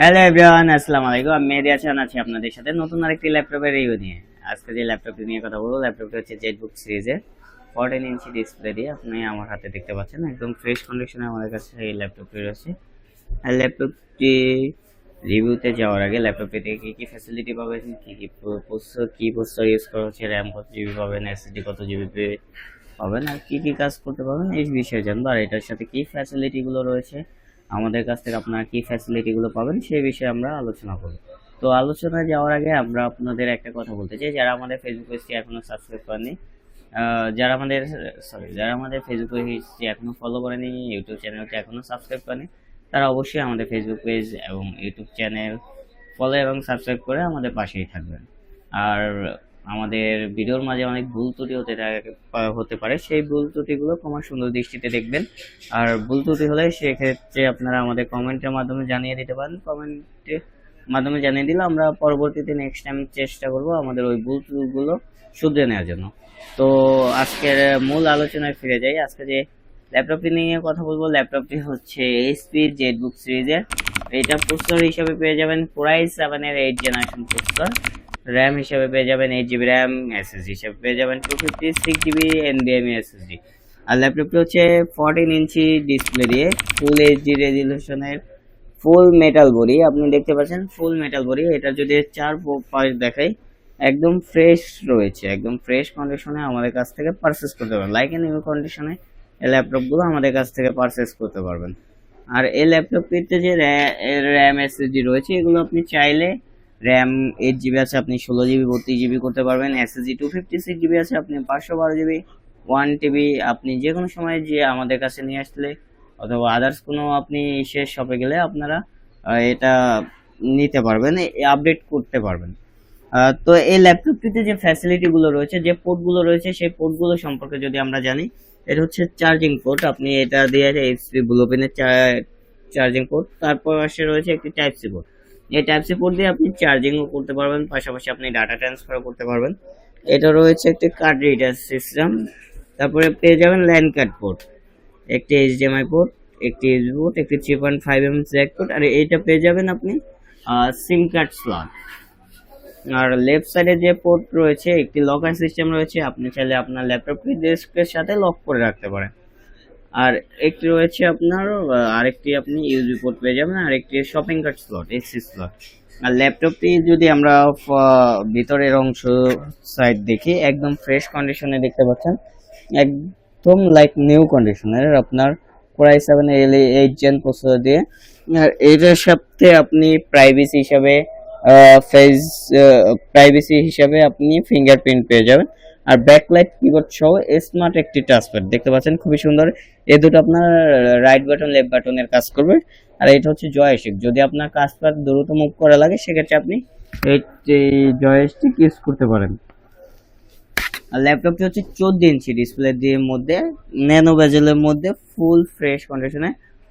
Hello everyone আসসালামু আলাইকুম। আমি মেহেদি আছেন আছি আপনাদের সাথে নতুন আরেকটি ল্যাপটপের রিভিউ নিয়ে। আজকে যে ল্যাপটপটি নিয়ে কথা বলব, ল্যাপটপটি হচ্ছে জেটবুক সিরিজের ফোরটিন ইঞ্চি ডিসপ্লে দিয়ে আপনি আমার হাতে দেখতে পাচ্ছেন, একদম ফ্রেশ কন্ডিশনে আমাদের কাছে এই ল্যাপটপটি রয়েছে। আর ল্যাপটপটি রিভিউতে যাওয়ার আগে ল্যাপটপটি থেকে কী কী ফ্যাসিলিটি পাবেন, কী কী প্রসেসর কী প্রসেসর ইউজ করা হচ্ছে র্যাম কত জিবি পাবেন এসএসডি কত জিবি পাবেন আর কী কী কাজ করতে পারবেন এই বিষয়ে জানব। আর এটার সাথে কী ফ্যাসিলিটিগুলো রয়েছে? আমাদের কাছ থেকে আপনারা কী ফ্যাসিলিটিগুলো পাবেন সেই বিষয়ে আমরা আলোচনা করব। তো আলোচনায় যাওয়ার আগে আমরা আপনাদের একটা কথা বলতে চাই। যারা আমাদের ফেসবুক পেজটি এখনও সাবস্ক্রাইব করেনি যারা আমাদের সরি যারা আমাদের ফেসবুক পেজটি এখনও ফলো করেনি ইউটিউব চ্যানেলটি এখনও সাবস্ক্রাইব করেনি তারা অবশ্যই আমাদের ফেসবুক পেজ এবং ইউটিউব চ্যানেল ফলো এবং সাবস্ক্রাইব করে আমাদের পাশেই থাকবেন। আর আমাদের ভিডিওর মাঝে অনেক ভুল ত্রুটি হতে হতে পারে। সেই ভুল ত্রুটিগুলো ক্ষমা সুন্দর দৃষ্টিতে দেখবেন। আর ভুল ত্রুটি হলে সেক্ষেত্রে আপনারা আমাদের কমেন্টের মাধ্যমে জানিয়ে দিতে পারেন। কমেন্টের মাধ্যমে জানিয়ে দিলে আমরা পরবর্তীতে নেক্সট টাইম চেষ্টা করব আমাদের ওই ভুল ত্রুটিগুলো শুধরে নেওয়ার জন্য। তো আজকের মূল আলোচনায় ফিরে যাই। আজকে যে ল্যাপটপটি নিয়ে কথা বলব ল্যাপটপটি হচ্ছে এইচপি জেটবুক সিরিজের এটা প্রসেসর হিসাবে পেয়ে যাবেন কোরাই সেভেনের এইট জেনারেশন প্রসেসর র্যাম হিসাবে পেয়ে যাবেন এইট জিবি র্যাম এসএসডি হিসাবে পেয়ে যাবেন টু ফিফটি সিক্স জিবি এনবিএমই এসএসডি আর ল্যাপটপটি হচ্ছে ফোরটিন ইঞ্চি ডিসপ্লে দিয়ে ফুল এইচডি রেজলিউশনের ফুল মেটাল বডি আপনি দেখতে পাচ্ছেন ফুল মেটাল বডি এটা যদি চার পাশ দেখাই, একদম ফ্রেশ রয়েছে, একদম ফ্রেশ কন্ডিশনে আমাদের কাছ থেকে পারচেস করতে পারবেন। লাইক এ নিউ কন্ডিশনে এই ল্যাপটপগুলো আমাদের কাছ থেকে পারচেস করতে পারবেন। আর এই ল্যাপটপটিতে যে র্যাম এসএসডি রয়েছে, এগুলো আপনি চাইলে র্যাম এইট জিবি আছে, আপনি ষোলো জিবি বত্রিশ জিবি করতে পারবেন। SSD two fifty six GB আছে, আপনি পাঁচশো বারো জিবি ওয়ান টিবি আপনি যে কোনো সময় যে আমাদের কাছে নিয়ে আসলে, অথবা আদার্স কোনো আপনি শেষ শপে গেলে আপনারা এটা নিতে পারবেন আপডেট করতে পারবেন। তো এই ল্যাপটপটিতে যে ফ্যাসিলিটিগুলো রয়েছে, যে পোর্টগুলো রয়েছে, সেই পোর্টগুলো সম্পর্কে যদি আমরা জানি, এটা হচ্ছে চার্জিং পোর্ট আপনি এটা দিয়ে এইচপি ব্লুপেনের চার্জিং পোর্ট তারপর পাশে রয়েছে একটি টাইপ সি পোর্ট এই টাইপ সি পোর্ট দিয়ে আপনি চার্জিংও করতে পারবেন, পাশাপাশি আপনি ডাটা ট্রান্সফার করতে পারবেন। এটা রয়েছে একটি কার্ড রিডার সিস্টেম তারপরে পেয়ে যাবেন ল্যান্ড কার্ড পোর্ট একটি এইচডিএমআই পোর্ট একটি এইচবি পোর্ট একটি three point five M jack port আর এইটা পেয়ে যাবেন আপনি সিম কার্ড স্লট আর লেফট সাইডে যে পোর্ট রয়েছে, একটি লকার সিস্টেম রয়েছে, আপনি চাইলে আপনার ল্যাপটপটি ডেস্কের সাথে লক করে রাখতে পারেন। আর একটি রয়েছে আপনার আরেকটি আপনি ইউজবি পোর্ট পেয়ে যাবেন, আর একটি shopping cart slot AC slot আর ল্যাপটপটি যদি আমরা ভিতরের অংশ সাইড দেখি, একদম ফ্রেশ কন্ডিশনে দেখতে পাচ্ছেন, একদম লাইক নিউ কন্ডিশনের আপনার core i seven L eight gen processor দিয়ে। আর এটার সাথে আপনি প্রাইভেসি হিসাবে ফেস প্রাইভেসি হিসাবে আপনি ফিঙ্গারপ্রিন্ট পেয়ে যাবেন। আর ব্যাকলাইট কিবোর্ড সহ স্মার্ট একটি টাচপ্যাড দেখতে পাচ্ছেন খুবই সুন্দর। এই দুটো আপনার রাইট বাটন লেফট বাটনের কাজ করবে। আর এটা হচ্ছে জয়স্টিক যদি আপনার কাজপাত দ্রুত মুভ করা লাগে, সেক্ষেত্রে আপনি এই জয়স্টিক ইউজ করতে পারেন। আর ল্যাপটপটি হচ্ছে চোদ্দ ইঞ্চি ডিসপ্লে দিয়ে মধ্যে ন্যানো বেজেলের মধ্যে ফুল ফ্রেশ কন্ডিশনে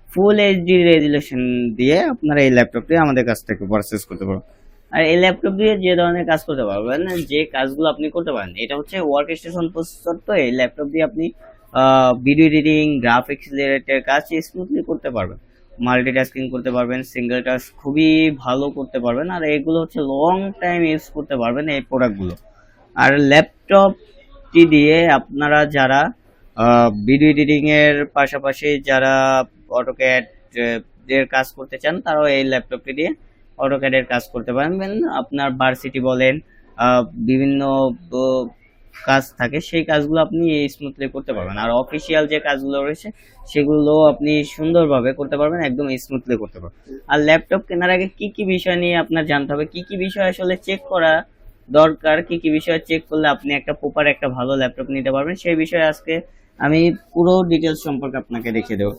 ফুল এইচডি রেজুলেশন দিয়ে আপনারা এই ল্যাপটপটি আমাদের কাছ থেকে পারচেস করতে পারবেন। আর এই ল্যাপটপ দিয়ে যে ধরনের কাজ করতে পারবেন, যে কাজগুলো আপনি করতে পারেন, এটা হচ্ছে ওয়ার্ক স্টেশন প্রসেসর তো এই ল্যাপটপ দিয়ে আপনি ভিডিও এডিটিং গ্রাফিক্স রিলেটেড কাজ স্মুথলি করতে পারবেন। মাল্টি মাল্টিটাস্কিং করতে পারবেন সিঙ্গেল টাস্ক খুবই ভালো করতে পারবেন, আর এগুলো হচ্ছে লং টাইম ইউজ করতে পারবেন এই প্রোডাক্টগুলো আর ল্যাপটপটি দিয়ে আপনারা যারা ভিডিও এডিটিং এর পাশাপাশি যারা অটোক্যাড এর কাজ করতে চান, তারাও এই ল্যাপটপটি দিয়ে অটোক্যাড এর কাজ করতে পারবেন আপনার ভার্সিটি বলেন বিভিন্ন কাজ থাকে, সেই কাজগুলো আপনি স্মুথলি করতে পারবেন। আর অফিসিয়াল যে কাজগুলো রয়েছে, সেগুলো আপনি সুন্দরভাবে করতে পারবেন, একদম স্মুথলি করতে পারবেন। আর ল্যাপটপ কেনার আগে কি কি বিষয় নিয়ে আপনার জানতে হবে? কি কি বিষয় আসলে চেক করা দরকার? কি কি বিষয় চেক করলে আপনি একটা প্রপার একটা ভালো ল্যাপটপ নিতে পারবেন? সেই বিষয়ে আজকে আমি পুরো ডিটেলস সম্পর্কে আপনাকে দেখিয়ে দেবো।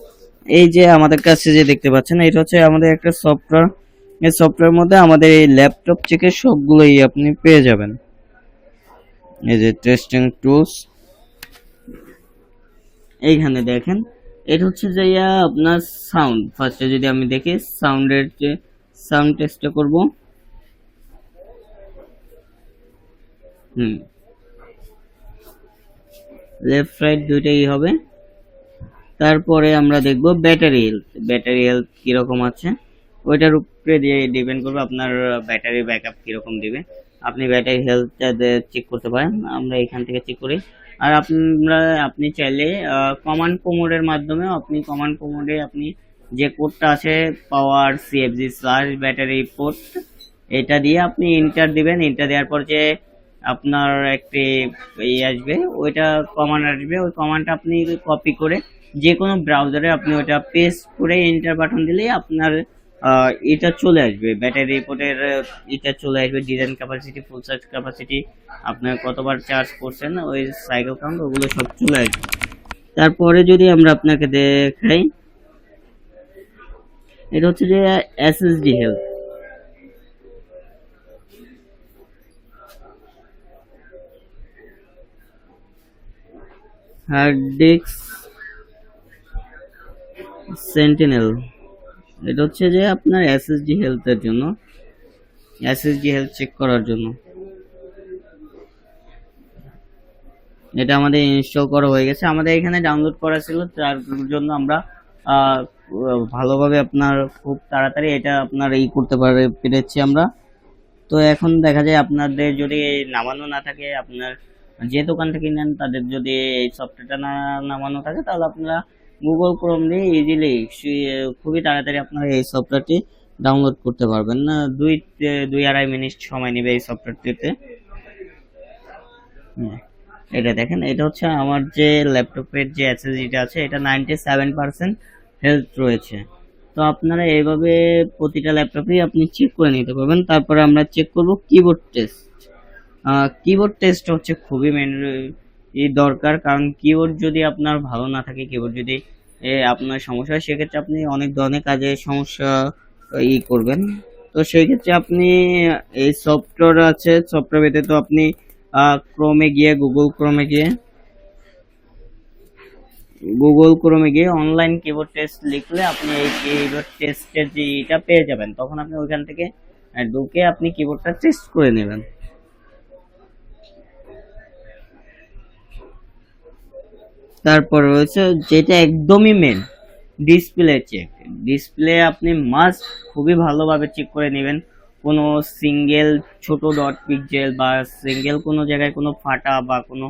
এই যে আমাদের কাছে যে দেখতে পাচ্ছেন, এটা হচ্ছে আমাদের একটা সফটওয়্যার এই সফটওয়্যার মধ্যে আমাদের এই ল্যাপটপ থেকে সবগুলোই আপনি পেয়ে যাবেন। এই যে টেস্টিং টুলস এইখানে দেখেন, এটা হচ্ছে যে আপনার সাউন্ড ফার্স্টে যদি আমি দেখি সাউন্ডের যে সাউন্ড টেস্টটা করব। হুম। লেফট রাইট দুইটাই হবে। তারপরে আমরা দেখব ব্যাটারি হেলথ ব্যাটারি হেলথ কীরকম আছে? ওইটার উপরে দিয়ে ডিপেন্ড করবে আপনার ব্যাটারি ব্যাকআপ কীরকম দিবে। আপনি ব্যাটারি হেলথটা চেক করতে পারেন, আমরা এখান থেকে চেক করি। আর আপনারা, আপনি চাইলে কমান্ড কোমোডের মাধ্যমে আপনি কমান্ড কোমোডে আপনি যে কোডটা আছে power CFG slash battery port এটা দিয়ে আপনি ইন্টার দিবেন। ইন্টার দেওয়ার পর যে আপনার একটি ইয়ে আসবে, ওইটা কমান্ড আসবে। ওই কমান্ডটা আপনি কপি করে যে কোনো ব্রাউজারে আপনি ওটা পেস্ট করে এন্টার বাটন দিলেই আপনার এটা চলে আসবে। ব্যাটারি রিপোর্টের এটা চলে আসবে। Design capacity full charge capacity আপনার কতবার চার্জ করছেন, ওই সাইকেল কাউন্ট ওগুলো সব চলে আসবে। তারপরে যদি আমরা আপনাকে দেখাই, এটা হচ্ছে যে SSD health hard disk sentinel এটা হচ্ছে যে আপনার এসএসডি হেলথের জন্য এসএসডি হেলথ চেক করার জন্য। এটা আমাদের ইনস্টল করা হয়ে গেছে। আমাদের এখানে ডাউনলোড করা ছিল, তার জন্য আমরা ভালোভাবে আপনার খুব তাড়াতাড়ি এটা আপনার ই করতে পারে, পেরেছি আমরা। তো এখন দেখা যায় আপনাদের যদি নামানো না থাকে, আপনার যে দোকান থেকে নেন, তাদের যদি এই সফটওয়্যারটা না নামানো থাকে, তাহলে আপনারা গুগল ক্রোম দিয়ে ইজিলি খুবই তাড়াতাড়ি আপনারা এই সফটওয়্যারটি ডাউনলোড করতে পারবেন। না, দুই দুই আড়াই মিনিট সময় নেবে এই সফটওয়্যারটিতে এটা দেখেন, এটা হচ্ছে আমার যে ল্যাপটপের যে এসএসডিটা আছে, এটা নাইনটি সেভেন পার্সেন্ট হেলথ রয়েছে। তো আপনারা এইভাবে প্রতিটা ল্যাপটপেই আপনি চেক করে নিতে পারবেন। তারপরে আমরা চেক করব কিবোর্ড টেস্ট কিবোর্ড টেস্ট হচ্ছে খুবই মেন দরকার, কারণ কিবোর্ড যদি আপনার ভালো না থাকে কিবোর্ড যদি আপনার সমস্যা হয়, সেক্ষেত্রে আপনি অনেক ধরনের কাজে সমস্যা ই করবেন। তো সেই ক্ষেত্রে আপনি এই সফটওয়্যার আছে সফটওয়্যার তো আপনি ক্রোমে গিয়ে গুগল ক্রোমে গিয়ে গুগল ক্রোমে গিয়ে অনলাইন কিবোর্ড টেস্ট লিখলে আপনি এই কিবোর্ড টেস্টের যে এটা পেয়ে যাবেন। তখন আপনি ওইখান থেকে ঢুকে আপনি কিবোর্ডটা টেস্ট করে নেবেন। তারপর রয়েছে যেটা একদমই মেন ডিসপ্লে চেক ডিসপ্লে আপনি মাস্ট খুবই ভালোভাবে চেক করে নেবেন। কোনো সিঙ্গেল ছোট ডট পিক্সেল বা সিঙ্গেল কোনো জায়গায় কোনো ফাটা বা কোনো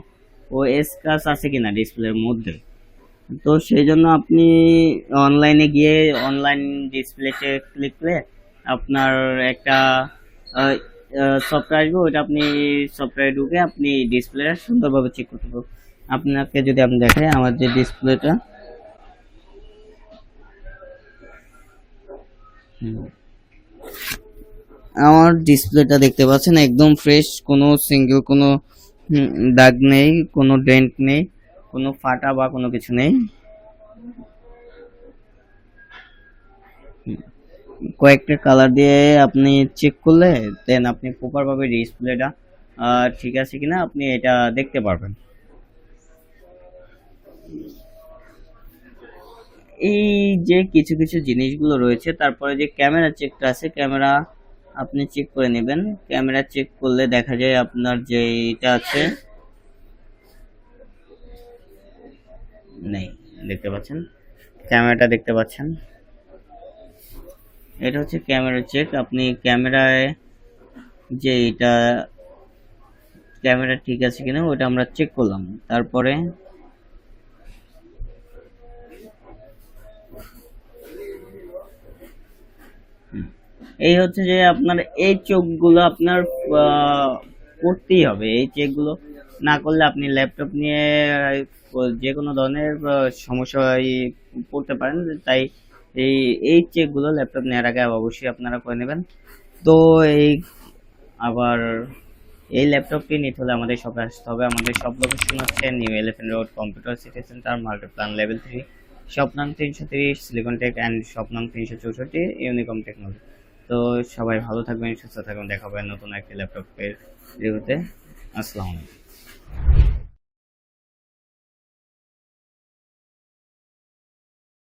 ও স্ক্র্যাচ আছে কিনা ডিসপ্লের মধ্যে। তো সেই জন্য আপনি অনলাইনে গিয়ে অনলাইন ডিসপ্লে চেক ক্লিক করে আপনার একটা সফটওয়্যার আসবে ওইটা আপনি সফটওয়্যারে ঢুকে আপনি ডিসপ্লেটা সুন্দরভাবে চেক করতে পারবেন। আপনাকে যদি আমি দেখাই আমার যে ডিসপ্লেটা আমার ডিসপ্লেটা দেখতে পাচ্ছেন, একদম ফ্রেশ কোনো সিঙ্গেল কোনো দাগ নেই, কোনো ডেন্ট নেই, কোনো ফাটা বা কোনো কিছু নেই। কয়েকটা কালার দিয়ে আপনি চেক করলে দেন আপনি প্রপারভাবে ডিসপ্লেটা ঠিক আছে কিনা আপনি এটা দেখতে পারবেন। এই যে কিছু কিছু জিনিসগুলো রয়েছে, তারপরে যে ক্যামেরা চেকটা আছে ক্যামেরা আপনি চেক করে নেবেন। ক্যামেরা চেক করলে দেখা যায় আপনার যে এটা আছে, নেই, দেখতে পাচ্ছেন? ক্যামেরাটা দেখতে পাচ্ছেন? এটা হচ্ছে ক্যামেরা চেক আপনি ক্যামেরায় যে এটা ক্যামেরা ঠিক আছে কিনা, ওটা আমরা চেক করলাম। তারপরে এই হচ্ছে যে আপনার এই চোখগুলো আপনার করতেই হবে। এই চেকগুলো না করলে আপনি ল্যাপটপ নিয়ে যে কোনো ধরনের সমস্যায় পড়তে পারেন। তাই এই এই চেকগুলো ল্যাপটপ নেওয়ার আগে অবশ্যই আপনারা করে নেবেন। তো এই আবার এই ল্যাপটপটি নিতে হলে আমাদের শপে আসতে হবে। আমাদের সব লোকেশন হচ্ছে New Elephant Road computer city centre market plan level three shop নাম তিনশো তিরিশ সিলিকন টেক অ্যান্ড শপ নাম তিনশো চৌষট্টি ইউনিকম টেকনোলজি তো সবাই ভালো থাকবেন, সুস্থ থাকবেন। দেখা হবে নতুন একটি ল্যাপটপের রিভিউতে আসসালামু আলাইকুম।